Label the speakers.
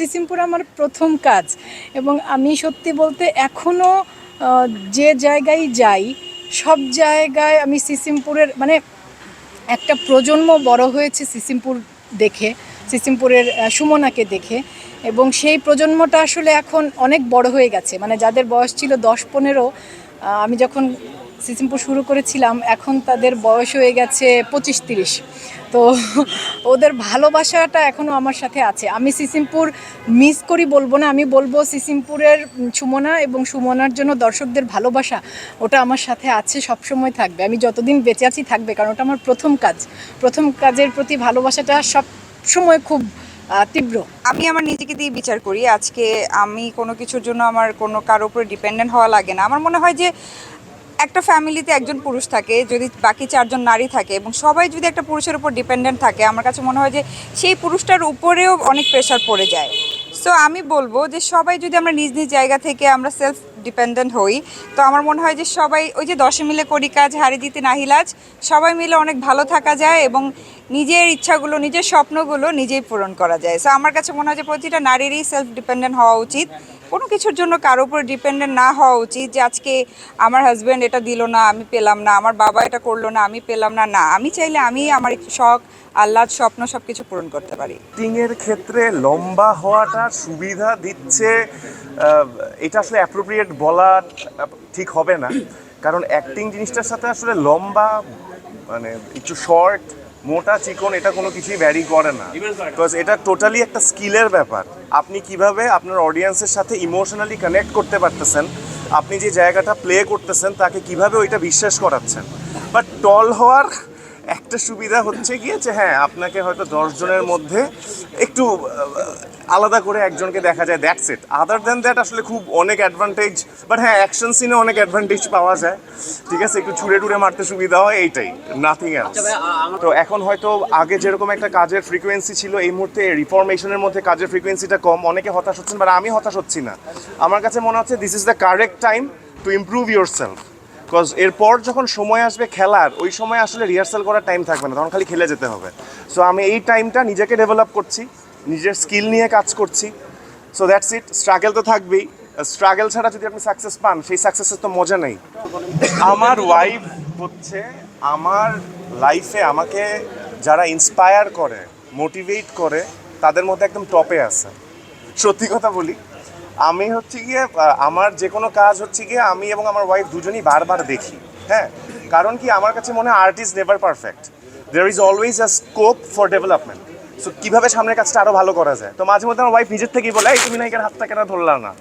Speaker 1: সিসিমপুর আমার প্রথম কাজ। এবং আমি সত্যি বলতে এখনও যে জায়গায় যাই, সব জায়গায় আমি সিসিমপুরের মানে একটা প্রজন্ম বড় হয়েছে সিসিমপুর দেখে, সিসিমপুরের সুমনাকে দেখে। এবং সেই প্রজন্মটা আসলে এখন অনেক বড় হয়ে গেছে। মানে যাদের বয়স ছিল দশ পনেরো আমি যখন সিসিমপুর শুরু করেছিলাম, এখন তাদের বয়স হয়ে গেছে পঁচিশ তিরিশ। তো ওদের ভালোবাসাটা এখনও আমার সাথে আছে। আমি সিসিমপুর মিস করি বলব না, আমি বলব সিসিমপুরের সুমনা এবং সুমনার জন্য দর্শকদের ভালোবাসা, ওটা আমার সাথে আছে, সবসময় থাকবে। আমি যতদিন বেঁচে আছি থাকবে, কারণ ওটা আমার প্রথম কাজ। প্রথম কাজের প্রতি ভালোবাসাটা সব সময় খুব তীব্র।
Speaker 2: আমি আমার নিজেকে দিয়ে বিচার করি। আজকে আমি কোনো কিছুর জন্য আমার কোনো কারোর উপরে ডিপেন্ডেন্ট হওয়া লাগে না। আমার মনে হয় যে একটা ফ্যামিলিতে একজন পুরুষ থাকে, যদি বাকি চারজন নারী থাকে এবং সবাই যদি একটা পুরুষের উপর ডিপেন্ডেন্ট থাকে, আমার কাছে মনে হয় যে সেই পুরুষটার উপরেও অনেক প্রেশার পড়ে যায়। সো আমি বলব যে সবাই যদি আমরা নিজ নিজ জায়গা থেকে আমরা সেলফ ডিপেন্ডেন্ট হই, তো আমার মনে হয় যে সবাই ওই যে দশে মিলে করি কাজ, হারি দিতে নাহিলাজ সবাই মিলে অনেক ভালো থাকা যায় এবং নিজের ইচ্ছাগুলো, নিজের স্বপ্নগুলো নিজেই পূরণ করা যায়। সো আমার কাছে মনে হয় যে প্রতিটা নারীরই সেলফ ডিপেন্ডেন্ট হওয়া উচিত। কোনো কিছুর জন্য কারোর উপর ডিপেন্ডেন্ট না হওয়া উচিত যে আজকে আমার হাজব্যান্ড এটা দিল না, আমি পেলাম না, আমার বাবা এটা করল না, আমি পেলাম না না, আমি চাইলে আমি আমার শখ, আহ্লাদ, স্বপ্ন সব কিছু পূরণ করতে পারি।
Speaker 3: এর ক্ষেত্রে লম্বা হওয়াটা সুবিধা দিচ্ছে এটা আসলে অ্যাপ্রোপ্রিয়েট বলা ঠিক হবে না। কারণ অ্যাক্টিং জিনিসটার সাথে আসলে লম্বা মানে একটু শর্ট মোটা চিকন এটা কোনো কিছুই ভ্যারি করে না। বিকজ এটা টোটালি একটা স্কিলের ব্যাপার। আপনি কীভাবে আপনার অডিয়েন্সের সাথে ইমোশনালি কানেক্ট করতে পারতেছেন আপনি যে জায়গাটা প্লে করতেছেন তাকে কীভাবে ওইটা বিশ্বাস করাচ্ছেন। বাট টল হওয়ার একটা সুবিধা হচ্ছে গিয়ে যে হ্যাঁ আপনাকে হয়তো দশজনের মধ্যে একটু আলাদা করে একজনকে দেখা যায় that's it other then that আসলে খুব অনেক অ্যাডভান্টেজ বাট হ্যাঁ অ্যাকশন সিনে অনেক অ্যাডভান্টেজ পাওয়া যায়। ঠিক আছে একটু ছুড়ে টুড়ে মারতে সুবিধা হয় এইটাই নাথিং এলস তো এখন হয়তো আগে যেরকম একটা কাজের ফ্রিকোয়েন্সি ছিল এই মুহূর্তে রিফরমেশনের মধ্যে কাজের ফ্রিকোয়েন্সিটা কম অনেকে হতাশ হচ্ছেন বাট আমি হতাশ হচ্ছি না। আমার কাছে মনে হচ্ছে this is the correct time to improve your self because এরপর যখন সময় আসবে খেলার, ওই সময় আসলে রিহার্সাল করার টাইম থাকবে না, তখন খালি খেলে যেতে হবে। সো আমি এই টাইমটা নিজেকে ডেভেলপ করছি, নিজের স্কিল নিয়ে কাজ করছি। সো দ্যাটস ইট স্ট্রাগেল তো থাকবেই। স্ট্রাগেল ছাড়া যদি আপনি সাকসেস পান, সেই সাকসেসের তো মজা নেই। আমার ওয়াইফ হচ্ছে, আমার লাইফে আমাকে যারা ইন্সপায়ার করে মোটিভেট করে, তাদের মধ্যে একদম টপে আছে। সত্যি কথা বলি। আমি হচ্ছে গিয়ে আমার যে কোনো কাজ হচ্ছে গিয়ে আমি এবং আমার ওয়াইফ দুজনই বারবার দেখি হ্যাঁ? কারণ কি, আমার কাছে মনে হয় art is never perfect there is always a scope for development so কীভাবে সামনের কাজটা আরও ভালো করা যায়? তো মাঝে মধ্যে আমার ওয়াইফ নিজের থেকেই বলে, এই তুমি না এখানে হাতটা কেন ধরলাম না?